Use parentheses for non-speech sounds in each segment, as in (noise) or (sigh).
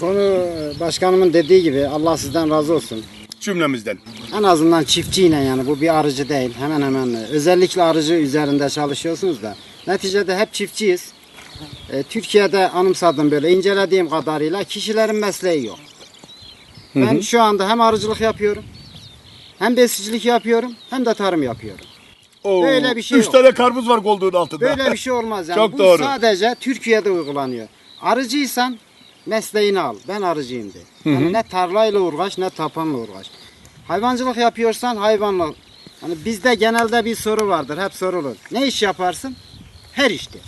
Konu e, başkanımın dediği gibi Allah sizden razı olsun. Cümlemizden. En azından çiftçiyle yani bu bir arıcı değil. Hemen hemen özellikle arıcı üzerinde çalışıyorsunuz da. Neticede hep çiftçiyiz. E, Türkiye'de anımsadım böyle incelediğim kadarıyla kişilerin mesleği yok. Ben şu anda hem arıcılık yapıyorum, hem besicilik yapıyorum, hem de tarım yapıyorum. Oo, Böyle bir şey Üç yok. tane karpuz var koltuğun altında. Böyle bir şey olmaz yani. Çok Bu doğru. sadece Türkiye'de uygulanıyor. Arıcıysan mesleğini al. Ben arıcıyım de. Yani ne tarlayla uğraş ne tapanla uğraş. Hayvancılık yapıyorsan hayvanla. Hani bizde genelde bir soru vardır. Hep sorulur. Ne iş yaparsın? Her işte.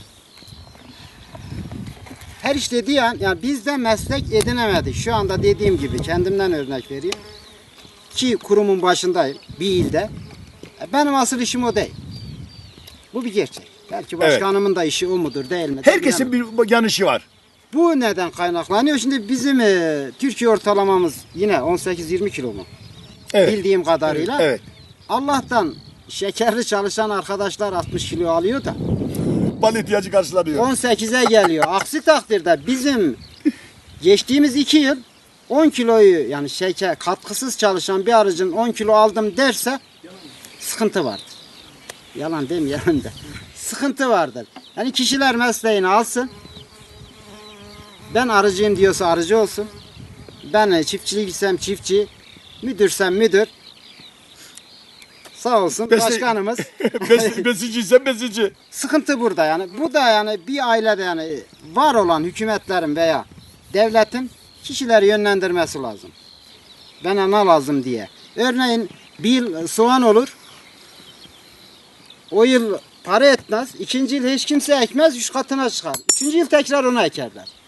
Her iş dediği an yani bizde meslek edinemedik. Şu anda dediğim gibi kendimden örnek vereyim. Ki kurumun başındayım bir ilde. E, Benim asıl işim o değil. Bu bir gerçek. Belki Evet. başkanımın da işi o mudur değil mi? Herkesin bir yanışı var. Bu neden kaynaklanıyor? Şimdi bizim e, Türkiye ortalamamız yine 18-20 kilo mu? Evet. Bildiğim kadarıyla. Evet. Allah'tan şekerli çalışan arkadaşlar 60 kilo alıyor da Bal ihtiyacı karşılanıyor. 18'e geliyor. Aksi takdirde bizim geçtiğimiz 2 yıl 10 kiloyu yani şeker katkısız çalışan bir arıcın 10 kilo aldım derse sıkıntı vardır. Yalan demeyelim de. Sıkıntı vardır. Yani kişiler mesleğini alsın. Ben arıcıyım diyorsa arıcı olsun. Ben e, çiftçilik isem çiftçi, müdürsem müdür. Sağ olsun Besi- başkanımız. (laughs) Bes, besiciysen besici. Sıkıntı burada yani. Bu da yani bir ailede yani var olan hükümetlerin veya devletin kişileri yönlendirmesi lazım. Bana ne lazım diye. Örneğin bir yıl soğan olur. O yıl para etmez. İkinci yıl hiç kimse ekmez. Üç katına çıkar. Üçüncü yıl tekrar ona ekerler.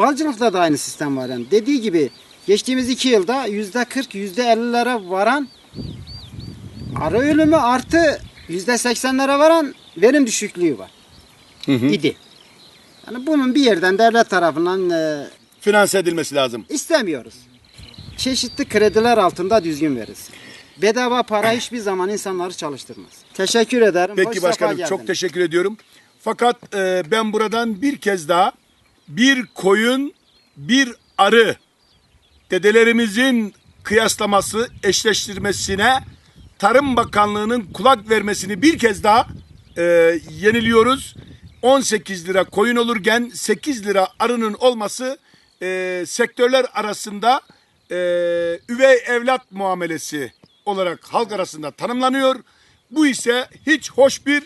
Balcılıkta da aynı sistem var yani. Dediği gibi geçtiğimiz iki yılda yüzde kırk, yüzde ellilere varan arı ölümü artı yüzde seksenlere varan verim düşüklüğü var. idi. Yani bunun bir yerden devlet tarafından e, Finanse edilmesi lazım. istemiyoruz. Çeşitli krediler altında düzgün verilsin. Bedava para hiçbir zaman insanları çalıştırmaz. Teşekkür ederim. Hoş Peki sefa başkanım çok geldiniz. teşekkür ediyorum. Fakat e, ben buradan bir kez daha bir koyun, bir arı dedelerimizin kıyaslaması, eşleştirmesine Tarım Bakanlığı'nın kulak vermesini bir kez daha e, yeniliyoruz. 18 lira koyun olurken 8 lira arının olması e, sektörler arasında e, üvey evlat muamelesi olarak halk arasında tanımlanıyor. Bu ise hiç hoş bir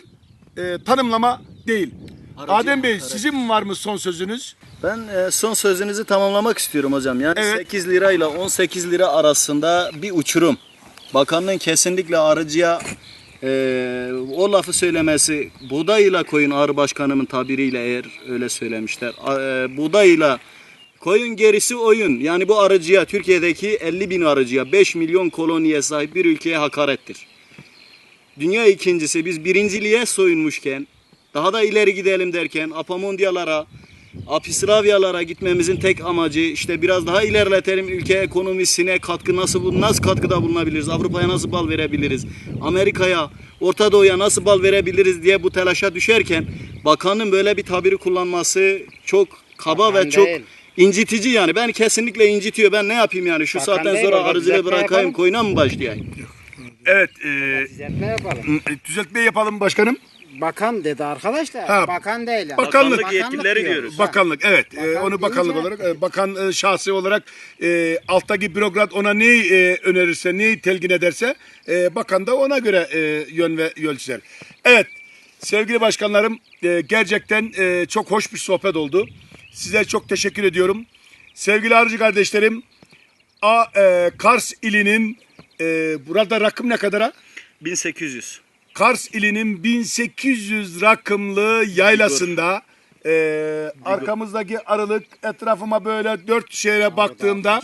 e, tanımlama değil. Adem Bey sizin var mı son sözünüz? Ben e, son sözünüzü tamamlamak istiyorum hocam. Yani Evet. 8 lira ile 18 lira arasında bir uçurum. Bakanlığın kesinlikle arıcıya e, o lafı söylemesi buğdayla koyun ağrı başkanımın tabiriyle eğer öyle söylemişler. E, buğdayla koyun gerisi oyun. Yani bu arıcıya Türkiye'deki 50 bin arıcıya 5 milyon koloniye sahip bir ülkeye hakarettir. Dünya ikincisi biz birinciliğe soyunmuşken daha da ileri gidelim derken Apamondiyalara, Apisravyalara gitmemizin tek amacı işte biraz daha ilerletelim ülke ekonomisine katkı nasıl bu- nasıl katkıda bulunabiliriz? Avrupa'ya nasıl bal verebiliriz? Amerika'ya, Orta Doğu'ya nasıl bal verebiliriz diye bu telaşa düşerken bakanın böyle bir tabiri kullanması çok kaba Bakan ve çok değil. incitici yani. Ben kesinlikle incitiyor. Ben ne yapayım yani? Şu Bakan saatten değil, sonra düzeltme bırakayım, koyuna mı başlayayım? Evet, e, Düzeltme yapalım. düzeltme yapalım başkanım. Bakan dedi arkadaşlar. Ha, Bakan değil. yani. bakanlık yetkilileri diyoruz. diyoruz. Bakanlık evet e, Bakan onu bakanlık olarak e, bakan e, şahsi olarak e, alttaki bürokrat ona neyi e, önerirse neyi telkin ederse e, bakan da ona göre e, yön ve yol çizer. Evet sevgili başkanlarım e, gerçekten e, çok hoş bir sohbet oldu. Size çok teşekkür ediyorum. Sevgili arıcı kardeşlerim A, e, Kars ilinin e, burada rakım ne kadara? 1800. Kars ilinin 1800 rakımlı yaylasında e, arkamızdaki arılık etrafıma böyle dört şehre baktığımda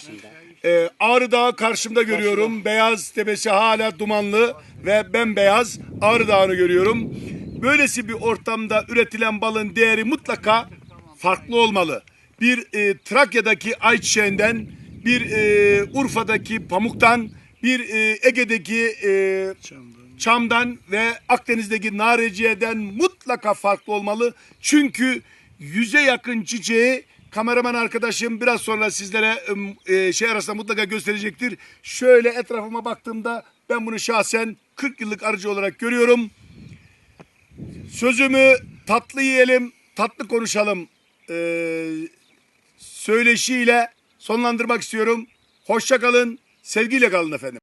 e, Ağrı Dağı karşımda görüyorum. Beyaz tepesi hala dumanlı ve bembeyaz Ağrı Dağı'nı görüyorum. Böylesi bir ortamda üretilen balın değeri mutlaka farklı olmalı. Bir e, Trakya'daki ayçiçeğinden, bir e, Urfa'daki pamuktan, bir e, Ege'deki e, Çam'dan ve Akdeniz'deki Nareciye'den mutlaka farklı olmalı. Çünkü yüze yakın çiçeği kameraman arkadaşım biraz sonra sizlere ım, e, şey arasında mutlaka gösterecektir. Şöyle etrafıma baktığımda ben bunu şahsen 40 yıllık arıcı olarak görüyorum. Sözümü tatlı yiyelim, tatlı konuşalım e, söyleşiyle sonlandırmak istiyorum. Hoşça kalın, sevgiyle kalın efendim.